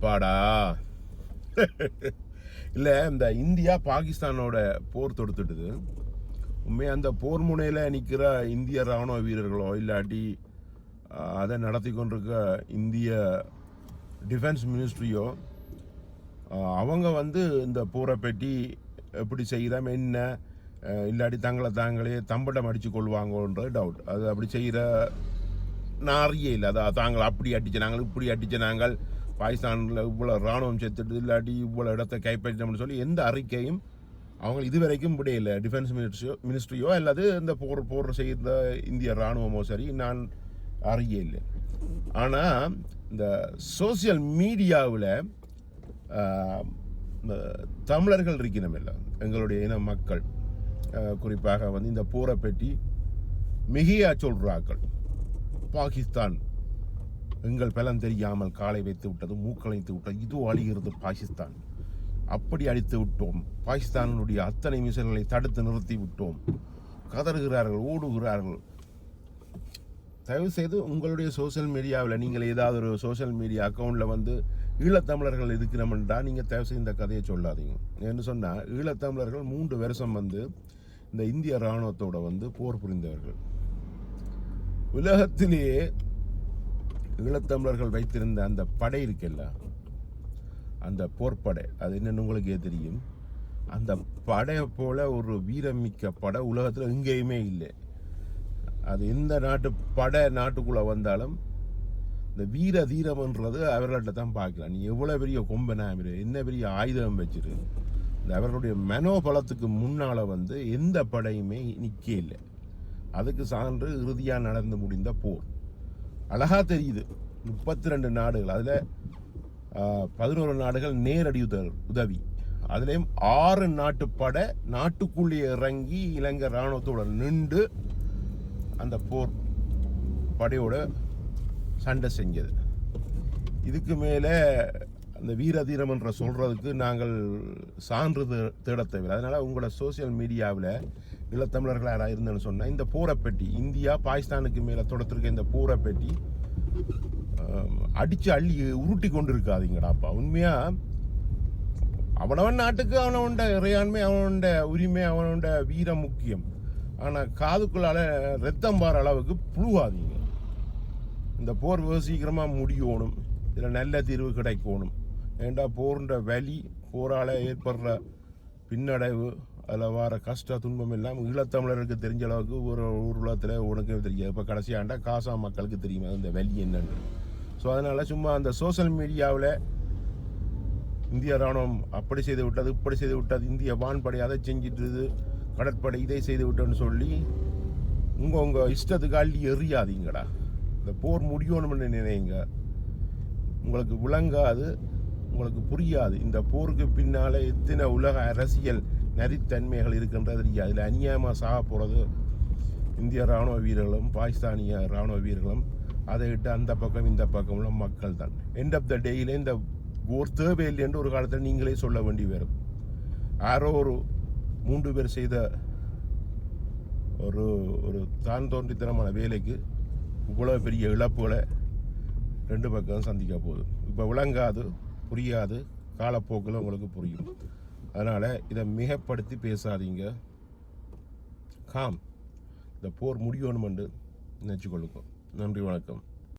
அப்பாடா. இல்லை இந்த இந்தியா பாகிஸ்தானோட போர் தொடுத்துட்டுது. உண்மையாக அந்த போர் முனையில் நிற்கிற இந்திய ராணுவ வீரர்களோ இல்லாட்டி அதை நடத்தி கொண்டிருக்க இந்திய டிஃபென்ஸ் மினிஸ்ட்ரியோ அவங்க வந்து இந்த போரை பற்றி எப்படி செய்கிறோம் என்ன இல்லாட்டி தங்களை தாங்களே தம்பட்டம் அடித்து கொள்வாங்கன்ற டவுட் அது அப்படி செய்கிற நாரியே இல்லை. அதான் தாங்களை அப்படி அடிச்சு நாங்கள் இப்படி அடிச்சு நாங்கள் பாகிஸ்தானில் இவ்வளோ ராணுவம் செத்துட்டு இல்லாட்டி இவ்வளோ இடத்த கைப்பற்றினோம்னு சொல்லி எந்த அறிக்கையும் அவங்க இதுவரைக்கும் முடியல டிஃபென்ஸ் மினிஸ்ட்ரியோ மினிஸ்ட்ரியோ அல்லது இந்த போர் போர் செய்த இந்திய ராணுவமோ சரி நான் அறிய இல்லை. ஆனால் இந்த சோசியல் மீடியாவில் இந்த தமிழர்கள் இருக்கணும் இல்லை எங்களுடைய இன மக்கள். குறிப்பாக வந்து இந்த போரை பற்றி மிகையா சொல்றார்கள். பாகிஸ்தான் எங்கள் பலம் தெரியாமல் காலை வைத்து விட்டது மூக்களைத்து விட்டது இது அழிகிறது பாகிஸ்தான். அப்படி அழித்து விட்டோம். பாகிஸ்தானுடைய அத்தனை மிசல்களை தடுத்து நிறுத்தி விட்டோம். கதறுகிறார்கள் ஓடுகிறார்கள். தயவு செய்து உங்களுடைய சோஷியல் மீடியாவில் நீங்கள் ஏதாவது ஒரு சோஷியல் மீடியா அக்கௌண்ட்டில் வந்து ஈழத்தமிழர்கள் இருக்கிறோம்ன்றா நீங்கள் தயவு செய்து இந்த கதையை சொல்லாதீங்க. என்று சொன்னால் ஈழத்தமிழர்கள் மூன்று வருஷம் வந்து இந்த இந்திய இராணுவத்தோட வந்து போர் புரிந்தவர்கள். உலகத்திலேயே ஈழத்தமிழர்கள் வைத்திருந்த அந்த படை இருக்குல்ல அந்த போர்ப்படை அது என்னென்னு உங்களுக்கே தெரியும். அந்த படையை போல ஒரு வீரமிக்க படை உலகத்தில் எங்கேயுமே இல்லை. அது எந்த நாட்டு படை நாட்டுக்குள்ளே வந்தாலும் இந்த வீர தீரம்ன்றது அவர்கள்ட்ட தான் பார்க்கலாம். நீ எவ்வளோ பெரிய கொம்பனாமிரு என்ன பெரிய ஆயுதம் வச்சிரு. இந்த அவர்களுடைய மனோபலத்துக்கு முன்னால் வந்து எந்த படையுமே நிற்க இல்லை. அதுக்கு சான்று இறுதியாக நடந்து முடிந்த போர். அழகாக தெரியுது. முப்பத்தி ரெண்டு நாடுகள். அதில் பதினோரு நாடுகள் நேரடி உத உதவி. அதுலேயும் ஆறு நாட்டு படை நாட்டுக்குள்ளே இறங்கி இலங்கை இராணுவத்தோட நின்று அந்த போர் படையோட சண்டை செஞ்சது. இதுக்கு மேலே அந்த வீர தீரம் என்ற சொல்கிறதுக்கு நாங்கள் சான்று தேட தேவையில்லை. அதனால் உங்களோட சோஷியல் மீடியாவில் ஈழத்தமிழர்கள் யாராக இருந்தேன்னு சொன்னால் இந்த போரை இந்தியா பாகிஸ்தானுக்கு மேலே தொடத்திருக்க இந்த போரை அடித்து அள்ளி உருட்டி கொண்டு இருக்காதிங்கடாப்பா உண்மையாக அவனவன் நாட்டுக்கு அவனவன்ட இறையாண்மை அவனோட உரிமை அவனோட வீரம் முக்கியம். ஆனால் காதுக்குள்ளால் ரத்தம் பாற அளவுக்கு புழுவாதீங்க இந்த போர் சீக்கிரமாக முடியணும். இதில் நல்ல தீர்வு கிடைக்கணும். ஏண்டா போர்ன்ற வலி போரால் ஏற்படுற பின்னடைவு அதில் வர கஷ்ட துன்பம் எல்லாம் ஈழத்தமிழருக்கு தெரிஞ்ச அளவுக்கு ஒரு ஊர்வலத்தில் உலகத்தில் உனக்கு தெரியாது இப்போ கடைசியாண்டா காசா மக்களுக்கு தெரியும்? இந்த வலி என்னன்னு. ஸோ அதனால் சும்மா அந்த சோஷியல் மீடியாவில் இந்திய ராணுவம் அப்படி செய்து விட்டது இப்படி செய்து விட்டது இந்திய வான்படை அதை செஞ்சிட்டுது கடற்படை இதை செய்து விட்டோன்னு சொல்லி உங்கள் உங்கள் இஷ்டத்துக்கு அள்ளி எறியாதீங்கடா. இந்த போர் முடியணும்னு நினைங்க. உங்களுக்கு விளங்காது. உங்களுக்கு புரியாது. இந்த போருக்கு பின்னால் எத்தனை உலக அரசியல் நரித்தன்மைகள் இருக்கின்றது தெரியாது அதில் அநியாயமாக சாக போகிறது இந்திய ராணுவ வீரர்களும் பாகிஸ்தானிய ராணுவ வீரர்களும் அதை விட்டு அந்த பக்கம் இந்த பக்கம் உள்ள மக்கள் தான். எண்ட் ஆஃப் த டேயில் இந்த போர் தேவையில்லை என்று ஒரு காலத்தில் நீங்களே சொல்ல வேண்டி வரும். யாரோ ஒரு மூன்று பேர் செய்த ஒரு ஒரு தான் தோன்றித்தனமான வேலைக்கு இவ்வளோ பெரிய இழப்புகளை ரெண்டு பக்கம் சந்திக்க போகுது. இப்போ விளங்காது. புரியாது. காலப்போக்கில் உங்களுக்கு புரியும். அதனால் இதை மிகப்படுத்தி பேசாதீங்க. காம். இந்த போர் முடியணும் என்று நினச்சிக்கொள்ளுங்க. நன்றி வணக்கம்.